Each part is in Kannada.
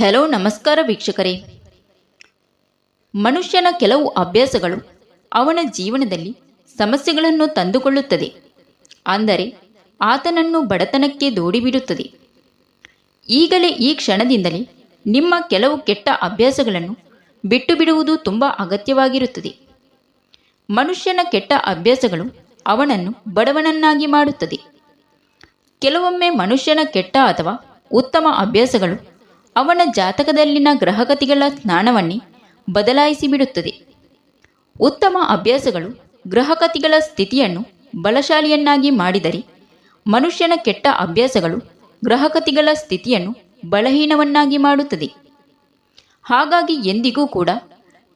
ಹೆಲೋ, ನಮಸ್ಕಾರ ವೀಕ್ಷಕರೇ. ಮನುಷ್ಯನ ಕೆಲವು ಅಭ್ಯಾಸಗಳು ಅವನ ಜೀವನದಲ್ಲಿ ಸಮಸ್ಯೆಗಳನ್ನು ತಂದುಕೊಳ್ಳುತ್ತದೆ. ಅಂದರೆ ಆತನನ್ನು ಬಡತನಕ್ಕೆ ದೂಡಿಬಿಡುತ್ತದೆ. ಈಗಲೇ ಈ ಕ್ಷಣದಿಂದಲೇ ನಿಮ್ಮ ಕೆಲವು ಕೆಟ್ಟ ಅಭ್ಯಾಸಗಳನ್ನು ಬಿಟ್ಟು ಬಿಡುವುದು ತುಂಬ ಅಗತ್ಯವಾಗಿರುತ್ತದೆ. ಮನುಷ್ಯನ ಕೆಟ್ಟ ಅಭ್ಯಾಸಗಳು ಅವನನ್ನು ಬಡವನನ್ನಾಗಿ ಮಾಡುತ್ತದೆ. ಕೆಲವೊಮ್ಮೆ ಮನುಷ್ಯನ ಕೆಟ್ಟ ಅಥವಾ ಉತ್ತಮ ಅಭ್ಯಾಸಗಳು ಅವನ ಜಾತಕದಲ್ಲಿನ ಗ್ರಹಗತಿಗಳ ಸ್ನಾನವನ್ನೇ ಬದಲಾಯಿಸಿ ಬಿಡುತ್ತದೆ ಉತ್ತಮ ಅಭ್ಯಾಸಗಳು ಗ್ರಹಗತಿಗಳ ಸ್ಥಿತಿಯನ್ನು ಬಲಶಾಲಿಯನ್ನಾಗಿ ಮಾಡಿದರೆ ಮನುಷ್ಯನ ಕೆಟ್ಟ ಅಭ್ಯಾಸಗಳು ಗ್ರಹಗತಿಗಳ ಸ್ಥಿತಿಯನ್ನು ಬಲಹೀನವನ್ನಾಗಿ ಮಾಡುತ್ತದೆ. ಹಾಗಾಗಿ ಎಂದಿಗೂ ಕೂಡ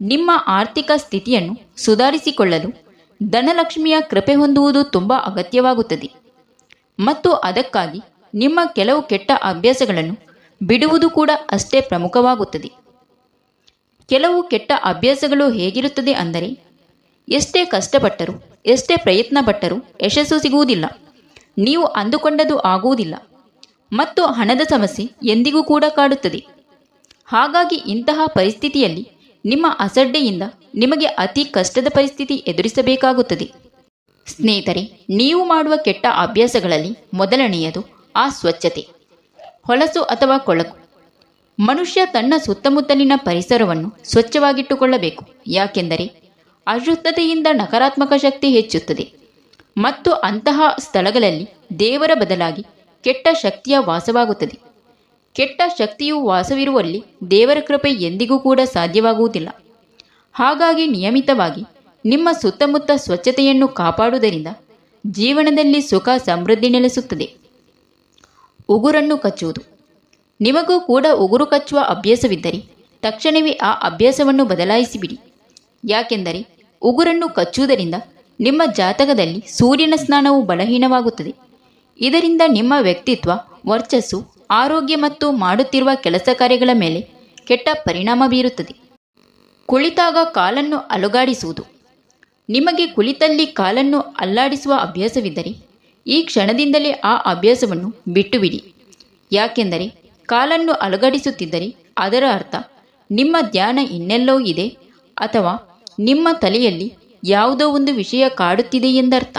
ನಿಮ್ಮ ಆರ್ಥಿಕ ಸ್ಥಿತಿಯನ್ನು ಸುಧಾರಿಸಿಕೊಳ್ಳಲು ಧನಲಕ್ಷ್ಮಿಯ ಕೃಪೆ ಹೊಂದುವುದು ತುಂಬ ಅಗತ್ಯವಾಗುತ್ತದೆ. ಮತ್ತು ಅದಕ್ಕಾಗಿ ನಿಮ್ಮ ಕೆಲವು ಕೆಟ್ಟ ಅಭ್ಯಾಸಗಳನ್ನು ಬಿಡುವುದು ಕೂಡ ಅಷ್ಟೇ ಪ್ರಮುಖವಾಗುತ್ತದೆ. ಕೆಲವು ಕೆಟ್ಟ ಅಭ್ಯಾಸಗಳು ಹೇಗಿರುತ್ತದೆ ಅಂದರೆ, ಎಷ್ಟೇ ಕಷ್ಟಪಟ್ಟರೂ, ಎಷ್ಟೇ ಪ್ರಯತ್ನ ಪಟ್ಟರೂ ಯಶಸ್ಸು ಸಿಗುವುದಿಲ್ಲ. ನೀವು ಅಂದುಕೊಂಡದು ಆಗುವುದಿಲ್ಲ. ಮತ್ತು ಹಣದ ಸಮಸ್ಯೆ ಎಂದಿಗೂ ಕೂಡ ಕಾಡುತ್ತದೆ. ಹಾಗಾಗಿ ಇಂತಹ ಪರಿಸ್ಥಿತಿಯಲ್ಲಿ ನಿಮ್ಮ ಅಸಡ್ಡೆಯಿಂದ ನಿಮಗೆ ಅತಿ ಕಷ್ಟದ ಪರಿಸ್ಥಿತಿ ಎದುರಿಸಬೇಕಾಗುತ್ತದೆ. ಸ್ನೇಹಿತರೆ, ನೀವು ಮಾಡುವ ಕೆಟ್ಟ ಅಭ್ಯಾಸಗಳಲ್ಲಿ ಮೊದಲನೆಯದು ಆ ಸ್ವಚ್ಛತೆ. ಹೊಲಸು ಅಥವಾ ಕೊಳಕು. ಮನುಷ್ಯ ತನ್ನ ಸುತ್ತಮುತ್ತಲಿನ ಪರಿಸರವನ್ನು ಸ್ವಚ್ಛವಾಗಿಟ್ಟುಕೊಳ್ಳಬೇಕು. ಯಾಕೆಂದರೆ ಅಶುದ್ಧತೆಯಿಂದ ನಕಾರಾತ್ಮಕ ಶಕ್ತಿ ಹೆಚ್ಚುತ್ತದೆ. ಮತ್ತು ಅಂತಹ ಸ್ಥಳಗಳಲ್ಲಿ ದೇವರ ಬದಲಾಗಿ ಕೆಟ್ಟ ಶಕ್ತಿಯ ವಾಸವಾಗುತ್ತದೆ. ಕೆಟ್ಟ ಶಕ್ತಿಯು ವಾಸವಿರುವಲ್ಲಿ ದೇವರ ಕೃಪೆ ಎಂದಿಗೂ ಕೂಡ ಸಾಧ್ಯವಾಗುವುದಿಲ್ಲ. ಹಾಗಾಗಿ ನಿಯಮಿತವಾಗಿ ನಿಮ್ಮ ಸುತ್ತಮುತ್ತ ಸ್ವಚ್ಛತೆಯನ್ನು ಕಾಪಾಡುವುದರಿಂದ ಜೀವನದಲ್ಲಿ ಸುಖ ಸಮೃದ್ಧಿ ನೆಲೆಸುತ್ತದೆ. ಉಗುರನ್ನು ಕಚ್ಚುವುದು. ನಿಮಗೂ ಕೂಡ ಉಗುರು ಕಚ್ಚುವ ಅಭ್ಯಾಸವಿದ್ದರೆ ತಕ್ಷಣವೇ ಆ ಅಭ್ಯಾಸವನ್ನು ಬದಲಾಯಿಸಿಬಿಡಿ. ಯಾಕೆಂದರೆ ಉಗುರನ್ನು ಕಚ್ಚುವುದರಿಂದ ನಿಮ್ಮ ಜಾತಕದಲ್ಲಿ ಸೂರ್ಯನ ಸ್ನಾನವು ಬಲಹೀನವಾಗುತ್ತದೆ. ಇದರಿಂದ ನಿಮ್ಮ ವ್ಯಕ್ತಿತ್ವ, ವರ್ಚಸ್ಸು, ಆರೋಗ್ಯ ಮತ್ತು ಮಾಡುತ್ತಿರುವ ಕೆಲಸ ಕಾರ್ಯಗಳ ಮೇಲೆ ಕೆಟ್ಟ ಪರಿಣಾಮ ಬೀರುತ್ತದೆ. ಕುಳಿತಾಗ ಕಾಲನ್ನು ಅಲುಗಾಡಿಸುವುದು. ನಿಮಗೆ ಕುಳಿತಲ್ಲಿ ಕಾಲನ್ನು ಅಲ್ಲಾಡಿಸುವ ಅಭ್ಯಾಸವಿದ್ದರೆ ಈ ಕ್ಷಣದಿಂದಲೇ ಆ ಅಭ್ಯಾಸವನ್ನು ಬಿಟ್ಟು ಬಿಡಿ ಯಾಕೆಂದರೆ ಕಾಲನ್ನು ಅಲುಗಾಡಿಸುತ್ತಿದ್ದರೆ ಅದರ ಅರ್ಥ ನಿಮ್ಮ ಧ್ಯಾನ ಇನ್ನೆಲ್ಲೋ ಇದೆ ಅಥವಾ ನಿಮ್ಮ ತಲೆಯಲ್ಲಿ ಯಾವುದೋ ಒಂದು ವಿಷಯ ಕಾಡುತ್ತಿದೆ ಎಂದರ್ಥ.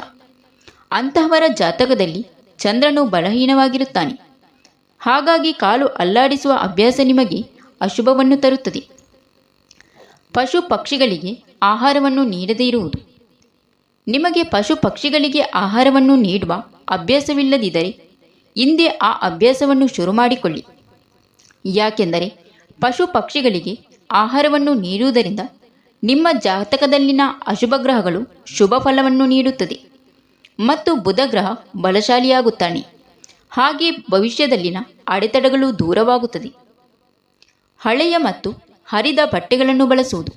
ಅಂತಹವರ ಜಾತಕದಲ್ಲಿ ಚಂದ್ರನು ಬಲಹೀನವಾಗಿರುತ್ತಾನೆ. ಹಾಗಾಗಿ ಕಾಲು ಅಲ್ಲಾಡಿಸುವ ಅಭ್ಯಾಸ ನಿಮಗೆ ಅಶುಭವನ್ನು ತರುತ್ತದೆ. ಪಶು ಪಕ್ಷಿಗಳಿಗೆ ಆಹಾರವನ್ನು ನೀಡದೇ ಇರುವುದು ನಿಮಗೆ ಪಶು ಪಕ್ಷಿಗಳಿಗೆ ಆಹಾರವನ್ನು ನೀಡುವ ಅಭ್ಯಾಸವಿಲ್ಲದಿದ್ದರೆ ಹಿಂದೆ ಆ ಅಭ್ಯಾಸವನ್ನು ಶುರು ಮಾಡಿಕೊಳ್ಳಿ ಯಾಕೆಂದರೆ ಪಶು ಪಕ್ಷಿಗಳಿಗೆ ಆಹಾರವನ್ನು ನೀಡುವುದರಿಂದ ನಿಮ್ಮ ಜಾತಕದಲ್ಲಿನ ಅಶುಭ ಗ್ರಹಗಳು ಶುಭ ಫಲವನ್ನು ನೀಡುತ್ತದೆ ಮತ್ತು ಬುಧ ಗ್ರಹ ಬಲಶಾಲಿಯಾಗುತ್ತಾನೆ. ಹಾಗೆ ಭವಿಷ್ಯದಲ್ಲಿನ ಅಡೆತಡೆಗಳು ದೂರವಾಗುತ್ತದೆ. ಹಳೆಯ ಮತ್ತು ಹರಿದ ಬಟ್ಟೆಗಳನ್ನು ಬಳಸುವುದು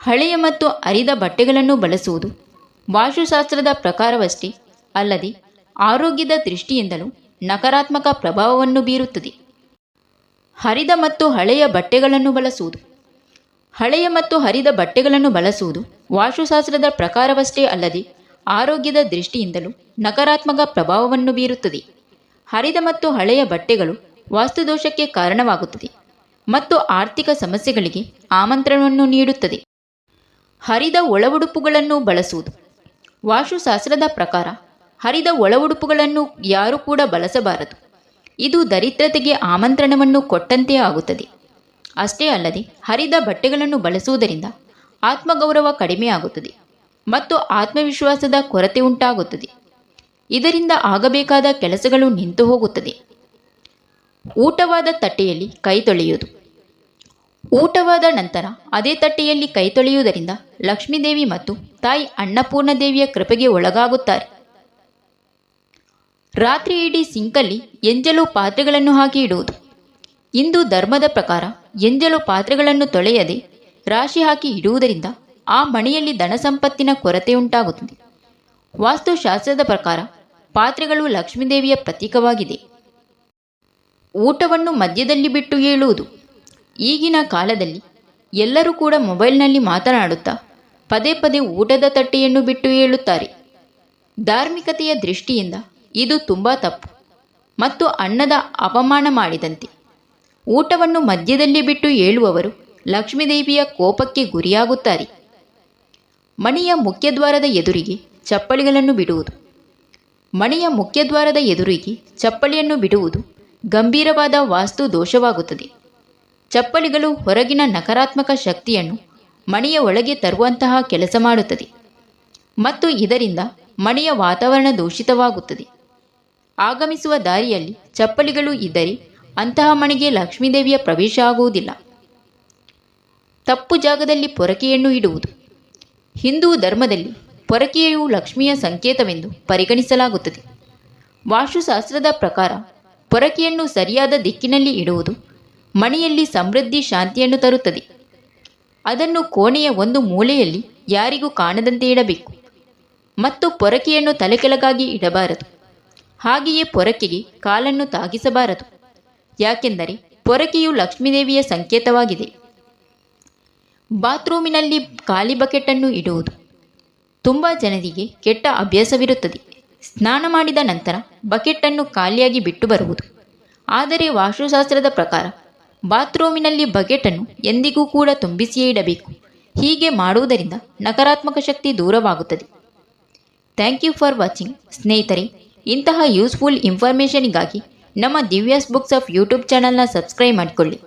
ಹಳೆಯ ಮತ್ತು ಹರಿದ ಬಟ್ಟೆಗಳನ್ನು ಬಳಸುವುದು ವಾಸ್ತುಶಾಸ್ತ್ರದ ಪ್ರಕಾರವಷ್ಟೇ ಅಲ್ಲದೆ ಆರೋಗ್ಯದ ದೃಷ್ಟಿಯಿಂದಲೂ ನಕಾರಾತ್ಮಕ ಪ್ರಭಾವವನ್ನು ಬೀರುತ್ತದೆ. ಹರಿದ ಮತ್ತು ಹಳೆಯ ಬಟ್ಟೆಗಳನ್ನು ಬಳಸುವುದು. ಹಳೆಯ ಮತ್ತು ಹರಿದ ಬಟ್ಟೆಗಳನ್ನು ಬಳಸುವುದು ವಾಸ್ತುಶಾಸ್ತ್ರದ ಪ್ರಕಾರವಷ್ಟೇ ಅಲ್ಲದೆ ಆರೋಗ್ಯದ ದೃಷ್ಟಿಯಿಂದಲೂ ನಕಾರಾತ್ಮಕ ಪ್ರಭಾವವನ್ನು ಬೀರುತ್ತದೆ. ಹರಿದ ಮತ್ತು ಹಳೆಯ ಬಟ್ಟೆಗಳು ವಾಸ್ತುದೋಷಕ್ಕೆ ಕಾರಣವಾಗುತ್ತದೆ ಮತ್ತು ಆರ್ಥಿಕ ಸಮಸ್ಯೆಗಳಿಗೆ ಆಮಂತ್ರಣವನ್ನು ನೀಡುತ್ತದೆ. ಹರಿದ ಒಳ ಉಡುಪುಗಳನ್ನು ಬಳಸುವುದು ವಾಸ್ತುಶಾಸ್ತ್ರದ ಪ್ರಕಾರ ಹರಿದ ಒಳ ಉಡುಪುಗಳನ್ನು ಯಾರೂ ಕೂಡ ಬಳಸಬಾರದು. ಇದು ದರಿದ್ರತೆಗೆ ಆಮಂತ್ರಣವನ್ನು ಕೊಟ್ಟಂತೆ ಆಗುತ್ತದೆ. ಅಷ್ಟೇ ಅಲ್ಲದೆ ಹರಿದ ಬಟ್ಟೆಗಳನ್ನು ಬಳಸುವುದರಿಂದ ಆತ್ಮಗೌರವ ಕಡಿಮೆಯಾಗುತ್ತದೆ ಮತ್ತು ಆತ್ಮವಿಶ್ವಾಸದ ಕೊರತೆ ಉಂಟಾಗುತ್ತದೆ. ಇದರಿಂದ ಆಗಬೇಕಾದ ಕೆಲಸಗಳು ನಿಂತು ಹೋಗುತ್ತದೆ ಊಟವಾದ ತಟ್ಟೆಯಲ್ಲಿ ಕೈ ತೊಳೆಯುವುದು. ಊಟವಾದ ನಂತರ ಅದೇ ತಟ್ಟೆಯಲ್ಲಿ ಕೈ ತೊಳೆಯುವುದರಿಂದ ಲಕ್ಷ್ಮೀದೇವಿ ಮತ್ತು ತಾಯಿ ಅನ್ನಪೂರ್ಣ ದೇವಿಯ ಕೃಪೆಗೆ ಒಳಗಾಗುತ್ತಾರೆ. ರಾತ್ರಿ ಇಡೀ ಸಿಂಕಲ್ಲಿ ಎಂಜಲು ಪಾತ್ರೆಗಳನ್ನು ಹಾಕಿ ಇಡುವುದು. ಇಂದು ಧರ್ಮದ ಪ್ರಕಾರ ಎಂಜಲು ಪಾತ್ರೆಗಳನ್ನು ತೊಳೆಯದೆ ರಾಶಿ ಹಾಕಿ ಇಡುವುದರಿಂದ ಆ ಮನೆಯಲ್ಲಿ ಧನ ಸಂಪತ್ತಿನ ಕೊರತೆ ಉಂಟಾಗುತ್ತದೆ. ವಾಸ್ತುಶಾಸ್ತ್ರದ ಪ್ರಕಾರ ಪಾತ್ರೆಗಳು ಲಕ್ಷ್ಮೀದೇವಿಯ ಪ್ರತೀಕವಾಗಿದೆ. ಊಟವನ್ನು ಮಧ್ಯದಲ್ಲಿ ಬಿಟ್ಟು ಏಳುವುದು ಈಗಿನ ಕಾಲದಲ್ಲಿ ಎಲ್ಲರೂ ಕೂಡ ಮೊಬೈಲ್ನಲ್ಲಿ ಮಾತನಾಡುತ್ತಾ ಪದೇ ಪದೇ ಊಟದ ತಟ್ಟೆಯನ್ನು ಬಿಟ್ಟು ಏಳುತ್ತಾರೆ. ಧಾರ್ಮಿಕತೆಯ ದೃಷ್ಟಿಯಿಂದ ಇದು ತುಂಬ ತಪ್ಪು ಮತ್ತು ಅನ್ನದ ಅಪಮಾನ ಮಾಡಿದಂತೆ. ಊಟವನ್ನು ಮಧ್ಯದಲ್ಲಿ ಬಿಟ್ಟು ಏಳುವವರು ಲಕ್ಷ್ಮೀದೇವಿಯ ಕೋಪಕ್ಕೆ ಗುರಿಯಾಗುತ್ತಾರೆ. ಮನೆಯ ಮುಖ್ಯದ್ವಾರದ ಎದುರಿಗೆ ಚಪ್ಪಲಿಗಳನ್ನು ಬಿಡುವುದು. ಮನೆಯ ಮುಖ್ಯದ್ವಾರದ ಎದುರಿಗೆ ಚಪ್ಪಲಿಯನ್ನು ಬಿಡುವುದು ಗಂಭೀರವಾದ ವಾಸ್ತು ದೋಷವಾಗುತ್ತದೆ ಚಪ್ಪಲಿಗಳು ಹೊರಗಿನ ನಕಾರಾತ್ಮಕ ಶಕ್ತಿಯನ್ನು ಮನೆಯ ಒಳಗೆ ತರುವಂತಹ ಕೆಲಸ ಮಾಡುತ್ತದೆ ಮತ್ತು ಇದರಿಂದ ಮನೆಯ ವಾತಾವರಣ ದೂಷಿತವಾಗುತ್ತದೆ. ಆಗಮಿಸುವ ದಾರಿಯಲ್ಲಿ ಚಪ್ಪಲಿಗಳು ಇದ್ದರೆ ಅಂತಹ ಮನೆಗೆ ಲಕ್ಷ್ಮೀದೇವಿಯ ಪ್ರವೇಶ ಆಗುವುದಿಲ್ಲ. ತಪ್ಪು ಜಾಗದಲ್ಲಿ ಪೊರಕೆಯನ್ನು ಇಡುವುದು. ಹಿಂದೂ ಧರ್ಮದಲ್ಲಿ ಪೊರಕೆಯು ಲಕ್ಷ್ಮಿಯ ಸಂಕೇತವೆಂದು ಪರಿಗಣಿಸಲಾಗುತ್ತದೆ. ವಾಸ್ತುಶಾಸ್ತ್ರದ ಪ್ರಕಾರ ಪೊರಕೆಯನ್ನು ಸರಿಯಾದ ದಿಕ್ಕಿನಲ್ಲಿ ಇಡುವುದು ಮನೆಯಲ್ಲಿ ಸಮೃದ್ಧಿ ಶಾಂತಿಯನ್ನು ತರುತ್ತದೆ. ಅದನ್ನು ಕೋಣೆಯ ಒಂದು ಮೂಲೆಯಲ್ಲಿ ಯಾರಿಗೂ ಕಾಣದಂತೆ ಇಡಬೇಕು. ಮತ್ತು ಪೊರಕೆಯನ್ನು ತಲೆಕೆಳಗಾಗಿ ಇಡಬಾರದು. ಹಾಗೆಯೇ ಪೊರಕೆಗೆ ಕಾಲನ್ನು ತಾಗಿಸಬಾರದು. ಯಾಕೆಂದರೆ ಪೊರಕೆಯು ಲಕ್ಷ್ಮೀದೇವಿಯ ಸಂಕೇತವಾಗಿದೆ. ಬಾತ್ರೂಮಿನಲ್ಲಿ ಖಾಲಿ ಬಕೆಟನ್ನು ಇಡುವುದು ತುಂಬ ಜನರಿಗೆ ಕೆಟ್ಟ ಅಭ್ಯಾಸವಿರುತ್ತದೆ. ಸ್ನಾನ ಮಾಡಿದ ನಂತರ ಬಕೆಟನ್ನು ಖಾಲಿಯಾಗಿ ಬಿಟ್ಟು ಬರುವುದು. ಆದರೆ ವಾಸ್ತುಶಾಸ್ತ್ರದ ಪ್ರಕಾರ ಬಾತ್ರೂಮಿನಲ್ಲಿ ಬಕೆಟನ್ನು ಎಂದಿಗೂ ಕೂಡ ತುಂಬಿಸಿಯೇ ಇಡಬೇಕು. ಹೀಗೆ ಮಾಡುವುದರಿಂದ ನಕಾರಾತ್ಮಕ ಶಕ್ತಿ ದೂರವಾಗುತ್ತದೆ. Thank you for watching. ಸ್ನೇಹಿತರೆ, ಇಂತಹ ಯೂಸ್ಫುಲ್ ಇನ್ಫಾರ್ಮೇಷನಿಗಾಗಿ ನಮ್ಮ ದಿವ್ಯಾಸ್ ಬುಕ್ಸ್ ಆಫ್ ಯೂಟ್ಯೂಬ್ ಚಾನಲ್ನ ಸಬ್ಸ್ಕ್ರೈಬ್ ಮಾಡಿಕೊಳ್ಳಿ.